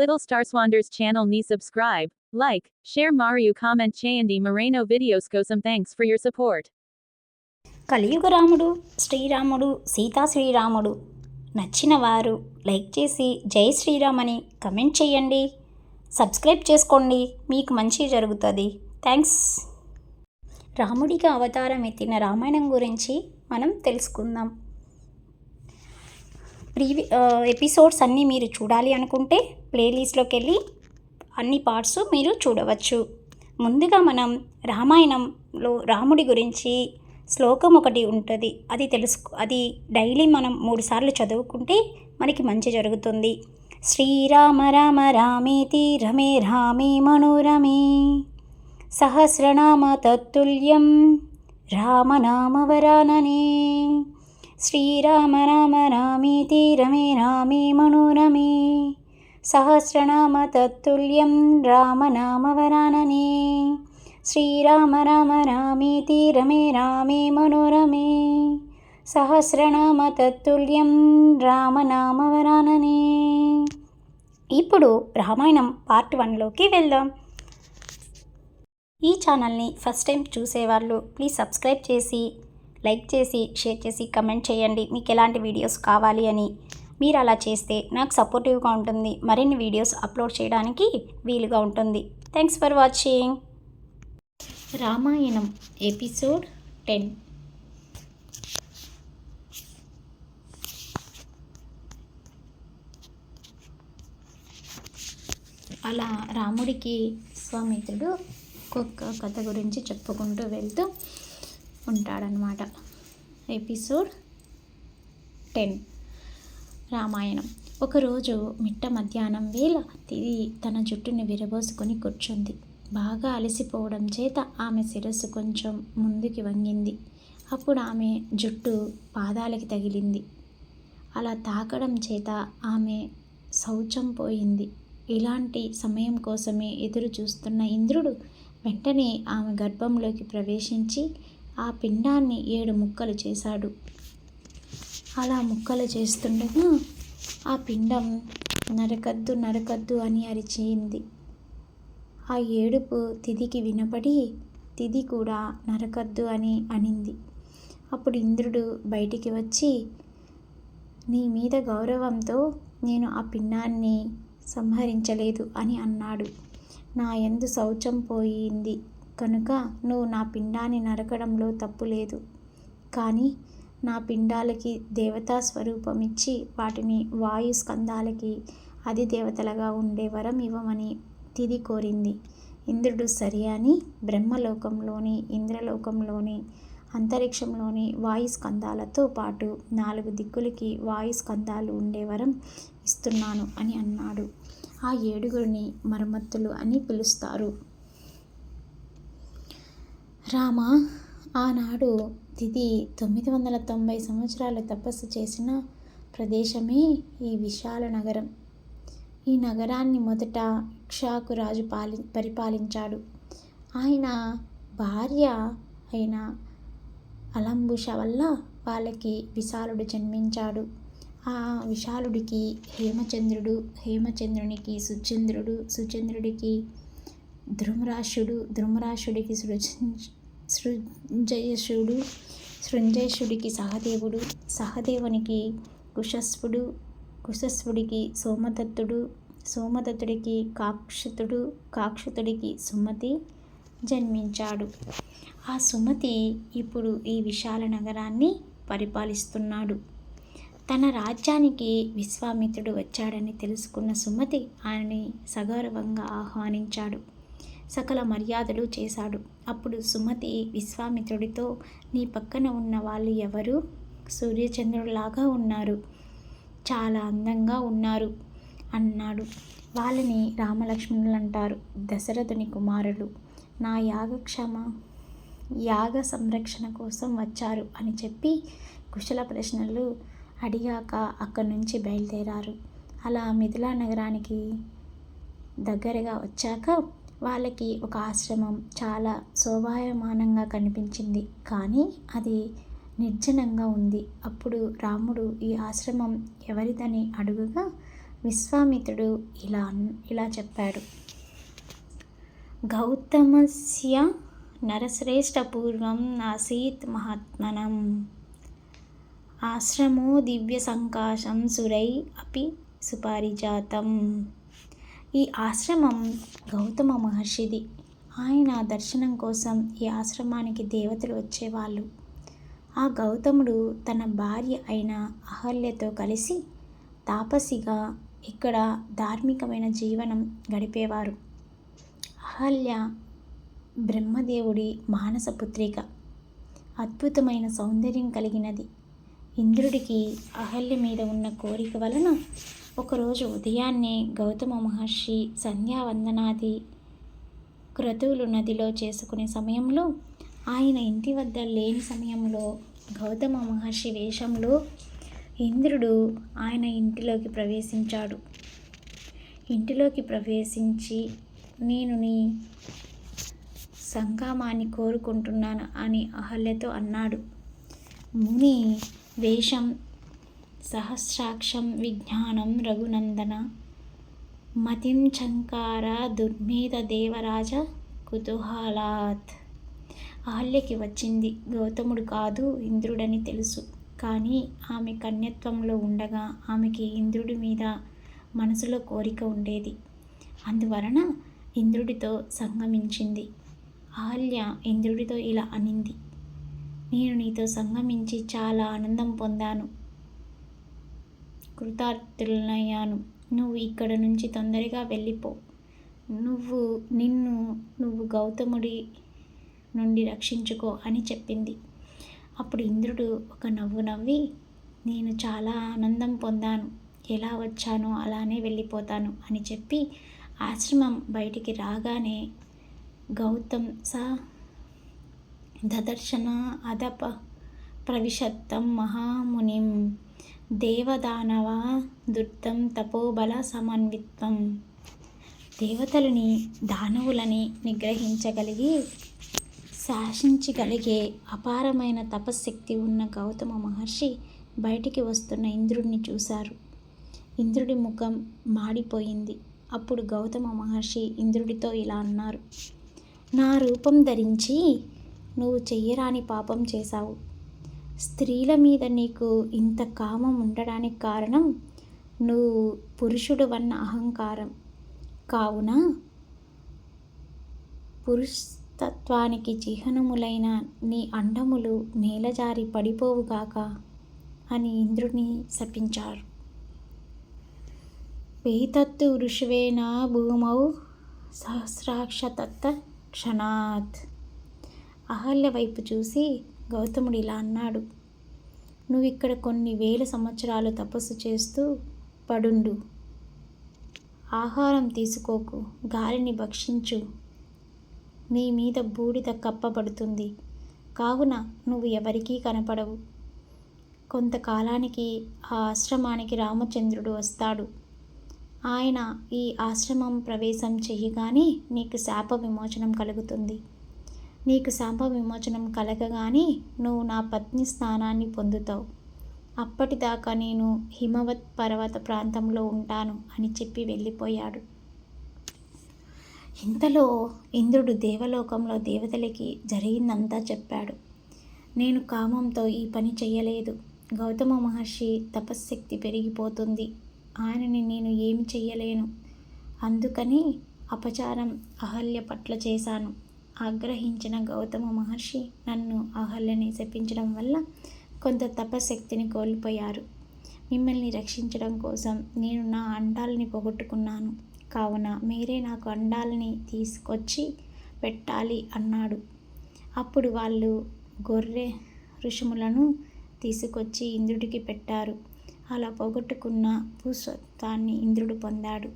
Little Starswander's channel ni subscribe, like, share Mario comment చేయండి Moreno videos కోసం thanks for your support. కలియుగ రాముడు శ్రీరాముడు సీతా శ్రీరాముడు. నచ్చిన వారు లైక్ చేసి జై శ్రీరామ్ అని కమెంట్ చేయండి. సబ్స్క్రైబ్ చేసుకోండి మీకు మంచి జరుగుతుంది. థ్యాంక్స్ రాముడిగా అవతారం ఎత్తిన రామాయణం గురించి మనం తెలుసుకుందాం. ప్రీవి ఎపిసోడ్స్ అన్నీ మీరు చూడాలి అనుకుంటే ప్లేలిస్ట్లోకి వెళ్ళి అన్ని పార్ట్స్ మీరు చూడవచ్చు. ముందుగా మనం రామాయణంలో రాముడి గురించి శ్లోకం ఒకటి ఉంటుంది. అది తెలుసు అది డైలీ మనం మూడుసార్లు చదువుకుంటే మనకి మంచి జరుగుతుంది. శ్రీరామ రామ రామేతి రమే రామే మనోరమే. సహస్రనామ తత్తుల్యం రామనామవరాననే శ్రీరామ రామ రామేతి రమే రామే మనోరమే సహస్రనామ తత్తుల్యం రామనామవరాననే శ్రీరామ రామ రామేతి రమే రామే మనోరమే సహస్రనామ తత్తుల్యం రామనామవరాననే ఇప్పుడు రామాయణం పార్ట్ వన్లోకి వెళ్దాం. ఈ ఛానల్ని ఫస్ట్ టైం చూసేవాళ్ళు ప్లీజ్ సబ్స్క్రైబ్ చేసి లైక్ చేసి షేర్ చేసి కమెంట్ చేయండి. మీకు ఎలాంటి వీడియోస్ కావాలి అని. మీరు అలా చేస్తే నాకు సపోర్టివ్గా ఉంటుంది. మరిన్ని వీడియోస్ అప్లోడ్ చేయడానికి వీలుగా ఉంటుంది. Thanks for watching. Ramayanam episode ten. అలా రాముడికి స్వామిత్రుడు ఒక్కొక్క కథ గురించి చెప్పుకుంటూ వెళ్తూ ఉంటాడనమాట ఎపిసోడ్ టెన్. రామాయణం. ఒకరోజు మిట్ట మధ్యాహ్నం వేళ తిది తన జుట్టుని విరబోసుకొని కూర్చుంది. బాగా అలసిపోవడం చేత ఆమె శిరస్సు కొంచెం ముందుకి వంగింది. అప్పుడు ఆమె జుట్టు పాదాలకి తగిలింది. అలా తాకడం చేత ఆమె శౌచం పోయింది. ఇలాంటి సమయం కోసమే ఎదురు చూస్తున్న ఇంద్రుడు వెంటనే ఆమె గర్భంలోకి ప్రవేశించి ఆ పిండాన్ని ఏడు ముక్కలు చేశాడు. అలా ముక్కలు చేస్తుండగా ఆ పిండం నరకద్దు నరకద్దు అని అరిచింది ఆ ఏడుపు తిదికి వినపడి తిది కూడా నరకద్దు అని అనింది. అప్పుడు ఇంద్రుడు బయటికి వచ్చి నీ మీద గౌరవంతో నేను ఆ పిండాన్ని సంహరించలేదు అని అన్నాడు. నా ఎందు శౌచం పోయింది. కనుక నువ్వు నా పిండాన్ని నరకడంలో తప్పు లేదు. కానీ నా పిండాలకి దేవతా స్వరూపం ఇచ్చి వాటిని వాయు స్కందాలకి అది దేవతలుగా ఉండే వరం ఇవ్వమని తిది కోరింది. ఇంద్రుడు సరి అని బ్రహ్మలోకంలోని ఇంద్రలోకంలోని అంతరిక్షంలోని వాయు స్కందాలతో పాటు నాలుగు దిక్కులకి వాయు స్కందాలు ఉండే వరం ఇస్తున్నాను అని అన్నాడు. ఆ ఏడుగురిని మరమ్మత్తులు అని పిలుస్తారు. రామ ఆనాడు తిది తొమ్మిది వందల తొంభై సంవత్సరాలు తపస్సు చేసిన ప్రదేశమే ఈ విశాల నగరం. ఈ నగరాన్ని మొదట ఇక్షాకు రాజు పాలి పరిపాలించాడు. ఆయన భార్య అయిన అలంబుష వల్ల వాళ్ళకి విశాలుడు జన్మించాడు. ఆ విశాలుడికి హేమచంద్రుడు హేమచంద్రునికి సుచంద్రుడు సుచంద్రుడికి ధృమరాశుడు ధృమరాశుడికి సృజ సృంజయసుడు సృంజయసుడికి సహదేవుడు సహదేవునికి కుశస్వుడు కుశస్వుడికి సోమదత్తుడు సోమదత్తుడికి కాక్షితుడు కాక్షితుడికి సుమతి జన్మించాడు. ఆ సుమతి ఇప్పుడు ఈ విశాల నగరాన్ని పరిపాలిస్తున్నాడు. తన రాజ్యానికి విశ్వామిత్రుడు వచ్చాడని తెలుసుకున్న సుమతి ఆయనని సగౌరవంగా ఆహ్వానించాడు. సకల మర్యాదలు చేశాడు. అప్పుడు సుమతి విశ్వామిత్రుడితో నీ పక్కన ఉన్న వాళ్ళు ఎవరు? సూర్యచంద్రుడిలాగా ఉన్నారు. చాలా అందంగా ఉన్నారు అన్నాడు. వాళ్ళని రామలక్ష్మణులు అంటారు దశరథుని కుమారులు. నా యాగక్షమ యాగ సంరక్షణ కోసం వచ్చారు అని చెప్పి కుశల ప్రశ్నలు అడిగాక అక్కడి నుంచి బయలుదేరారు. అలా మిథిలా నగరానికి దగ్గరగా వచ్చాక వాళ్ళకి ఒక ఆశ్రమం చాలా శోభాయమానంగా కనిపించింది. కానీ అది నిర్జనంగా ఉంది. అప్పుడు రాముడు ఈ ఆశ్రమం ఎవరిదని అడుగుగా విశ్వామిత్రుడు ఇలా ఇలా చెప్పాడు. గౌతమస్య నరశ్రేష్టపూర్వం ఆసీత్ మహాత్మనం. ఆశ్రమో దివ్య సంకాశం సురై అపి సుపారిజాతం. ఈ ఆశ్రమం గౌతమ మహర్షిది. ఆయన దర్శనం కోసం ఈ ఆశ్రమానికి దేవతలు వచ్చేవాళ్ళు. ఆ గౌతముడు తన భార్య అయిన అహల్యతో కలిసి తాపసిగా ఇక్కడ ధార్మికమైన జీవనం గడిపేవారు. అహల్య బ్రహ్మదేవుడి మానస పుత్రిక. అద్భుతమైన సౌందర్యం కలిగినది. ఇంద్రుడికి అహల్య మీద ఉన్న కోరిక వలన ఒకరోజు ఉదయాన్నే గౌతమ మహర్షి సంధ్యావందనాది క్రతువులు నదిలో చేసుకునే సమయంలో ఆయన ఇంటి వద్ద లేని సమయంలో గౌతమ మహర్షి వేషంలో ఇంద్రుడు ఆయన ఇంటిలోకి ప్రవేశించాడు. ఇంటిలోకి ప్రవేశించి నేను నీ సంకామాన్ని కోరుకుంటున్నాను అని అహల్యతో అన్నాడు. ముని వేషం సహస్రాక్షం విజ్ఞానం రఘునందన. మతిం చంకార దుర్మీద దేవరాజ కుతూహలాత్. అహల్యకి వచ్చింది. గౌతముడు కాదు ఇంద్రుడని తెలుసు. కానీ ఆమె కన్యత్వంలో ఉండగా ఆమెకి ఇంద్రుడి మీద మనసులో కోరిక ఉండేది. అందువలన ఇంద్రుడితో సంగమించింది. అహల్య ఇంద్రుడితో ఇలా అనింది. నేను నీతో సంగమించి చాలా ఆనందం పొందాను. కృతార్థులనయ్యాను. నువ్వు ఇక్కడ నుంచి తొందరగా వెళ్ళిపో. నువ్వు నిన్ను నువ్వు గౌతముడి నుండి రక్షించుకో అని చెప్పింది. అప్పుడు ఇంద్రుడు ఒక నవ్వు నవ్వి నేను చాలా ఆనందం పొందాను. ఎలా వచ్చానో అలానే వెళ్ళిపోతాను అని చెప్పి ఆశ్రమం బయటికి రాగానే గౌతమ్ స దదర్శన అదప ప్రవిశత్తం మహామునిం దేవదానవ దుర్ధం తపోబల సమన్విత్వం దేవతలని దానవులని నిగ్రహించగలిగి శాసించగలిగే అపారమైన తపశ్శక్తి ఉన్న గౌతమ మహర్షి బయటికి వస్తున్న ఇంద్రుడిని చూశారు. ఇంద్రుడి ముఖం మాడిపోయింది. అప్పుడు గౌతమ మహర్షి ఇంద్రుడితో ఇలా అన్నారు నా రూపం ధరించి నువ్వు చెయ్యరాని పాపం చేశావు. స్త్రీల మీద నీకు ఇంత కామం ఉండడానికి కారణం నువ్వు పురుషుడు వన్న అహంకారం. కావున పురుషతత్వానికి చిహ్నములైన నీ అండములు నేలజారి పడిపోవుగాక అని ఇంద్రుని శపించారు. వేతత్తు ఋషువేనా భూమౌ సహస్రాక్షతత్త క్షణాత్. అహల్య వైపు చూసి గౌతముడు ఇలా అన్నాడు. నువ్వు ఇక్కడ కొన్ని వేల సంవత్సరాలు తపస్సు చేస్తూ పడుండు. ఆహారం తీసుకోకు గాలిని భక్షించు. నీ మీద బూడిద కప్పబడుతుంది. కావున నువ్వు ఎవరికీ కనపడవు. కొంతకాలానికి ఆ ఆశ్రమానికి రామచంద్రుడు వస్తాడు. ఆయన ఈ ఆశ్రమం ప్రవేశం చెయ్యగానే నీకు శాప విమోచనం కలుగుతుంది. నీకు శాప విమోచనం కలగగానే నువ్వు నా పత్ని స్థానాన్ని పొందుతావు. అప్పటిదాకా నేను హిమవత్ పర్వత ప్రాంతంలో ఉంటాను అని చెప్పి వెళ్ళిపోయాడు. ఇంతలో ఇంద్రుడు దేవలోకంలో దేవతలకి జరిగిందంతా చెప్పాడు. నేను కామంతో ఈ పని చెయ్యలేదు. గౌతమ మహర్షి తపశ్శక్తి పెరిగిపోతుంది. ఆయనని నేను ఏమి చెయ్యలేను. అందుకని అపచారం అహల్య పట్ల చేశాను. ఆగ్రహించిన గౌతమ మహర్షి నన్ను అహల్యని శపించడం వల్ల కొంత తపశక్తిని కోల్పోయారు. మిమ్మల్ని రక్షించడం కోసం నేను నా అండాలని పోగొట్టుకున్నాను. కావున మీరే నాకు అండాలని తీసుకొచ్చి పెట్టాలి అన్నాడు. అప్పుడు వాళ్ళు గొర్రె ఋషుములను తీసుకొచ్చి ఇంద్రుడికి పెట్టారు. అలా పోగొట్టుకున్న భూస్వత్వాన్ని ఇంద్రుడు పొందాడు.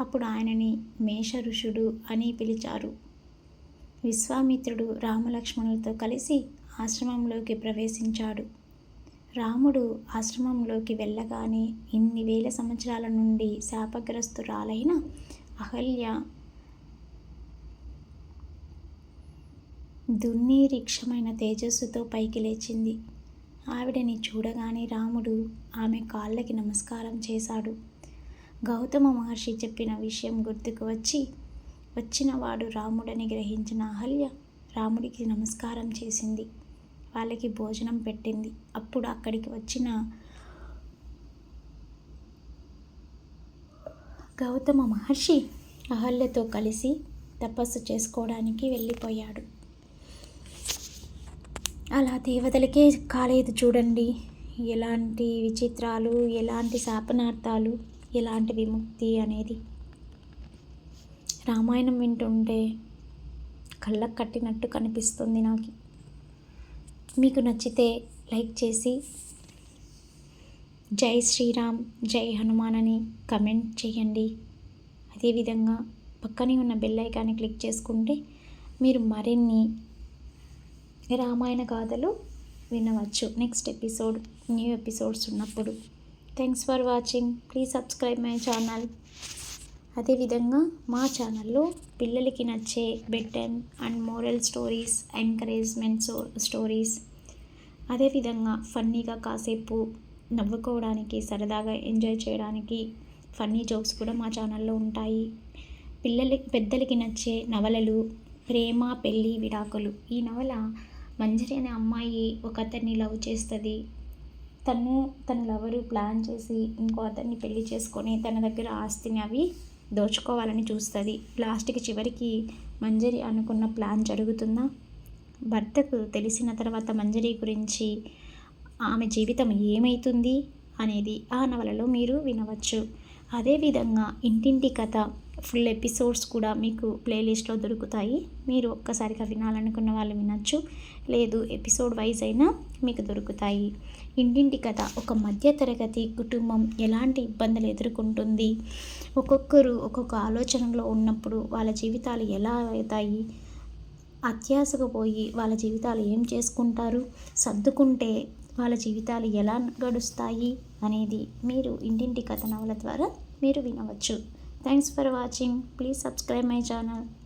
అప్పుడు ఆయనని మేష ఋషుడు అని పిలిచారు. విశ్వామిత్రుడు రామలక్ష్మణులతో కలిసి ఆశ్రమంలోకి ప్రవేశించాడు. రాముడు ఆశ్రమంలోకి వెళ్ళగానే ఇన్ని వేల సంవత్సరాల నుండి శాపగ్రస్తురాలైన అహల్య దుర్నిరీక్షమైన తేజస్సుతో పైకి లేచింది. ఆవిడని చూడగానే రాముడు ఆమె కాళ్ళకి నమస్కారం చేశాడు. గౌతమ మహర్షి చెప్పిన విషయం గుర్తుకు వచ్చి వచ్చినవాడు రాముడని గ్రహించిన అహల్య రాముడికి నమస్కారం చేసింది. వాళ్ళకి భోజనం పెట్టింది. అప్పుడు అక్కడికి వచ్చిన గౌతమ మహర్షి అహల్యతో కలిసి తపస్సు చేసుకోవడానికి వెళ్ళిపోయాడు. అలా దేవతలకే కాలేదు చూడండి. ఎలాంటి విచిత్రాలు ఎలాంటి శాపనార్థాలు ఎలాంటి విముక్తి అనేది రామాయణం వింటుంటే కళ్ళకు కట్టినట్టు కనిపిస్తుంది నాకు. మీకు నచ్చితే లైక్ చేసి జై శ్రీరామ్ జై హనుమాన్ అని కమెంట్ చేయండి. అదేవిధంగా పక్కనే ఉన్న బెల్ ఐకాన్ని క్లిక్ చేసుకుంటే మీరు మరిన్ని రామాయణ గాథలు వినవచ్చు. నెక్స్ట్ ఎపిసోడ్ న్యూ ఎపిసోడ్స్ ఉన్నప్పుడు. Thanks for watching. Please subscribe my channel. అదేవిధంగా మా ఛానల్లో పిల్లలకి నచ్చే bed and and moral stories encouragement stories అదేవిధంగా ఫన్నీగా కాసేపు నవ్వుకోవడానికి సరదాగా ఎంజాయ్ చేయడానికి ఫన్నీ జోక్స్ కూడా మా ఛానల్లో ఉంటాయి. పిల్లలకి పెద్దలకి నచ్చే నవలలు ప్రేమ పెళ్ళి విడాకులు. ఈ నవల మంజరి అనే అమ్మాయి ఒక అతన్ని లవ్ చేస్తుంది. తను తన లవరు ప్లాన్ చేసి ఇంకో అతన్ని పెళ్ళి చేసుకొని తన దగ్గర ఆస్తిని అవి దోచుకోవాలని చూస్తుంది. లాస్ట్కి చివరికి మంజరి అనుకున్న ప్లాన్ జరుగుతుందా? భర్తకు తెలిసిన తర్వాత మంజరి గురించి ఆమె జీవితం ఏమవుతుంది అనేది ఆ నవలలో మీరు వినవచ్చు. అదేవిధంగా ఇంటింటి కథ ఫుల్ ఎపిసోడ్స్ కూడా మీకు ప్లేలిస్ట్లో దొరుకుతాయి. మీరు ఒక్కసారిగా వినాలనుకున్న వాళ్ళు వినొచ్చు. లేదు ఎపిసోడ్ వైజ్ అయినా మీకు దొరుకుతాయి. ఇంటింటి కథ ఒక మధ్యతరగతి కుటుంబం ఎలాంటి ఇబ్బందులు ఎదుర్కొంటుంది? ఒక్కొక్కరు ఒక్కొక్క ఆలోచనలో ఉన్నప్పుడు వాళ్ళ జీవితాలు ఎలా అవుతాయి? అత్యాశకు పోయి వాళ్ళ జీవితాలు ఏం చేసుకుంటారు? సర్దుకుంటే వాళ్ళ జీవితాలు ఎలా గడుస్తాయి? అనేది మీరు ఇంటింటి కథ నవల ద్వారా మీరు వినవచ్చు. Thanks for watching. Please subscribe my channel.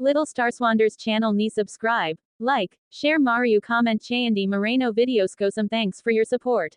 Little Starswander's channel ni subscribe, like, share Mario comment Chandi Moreno videos go some thanks for your support.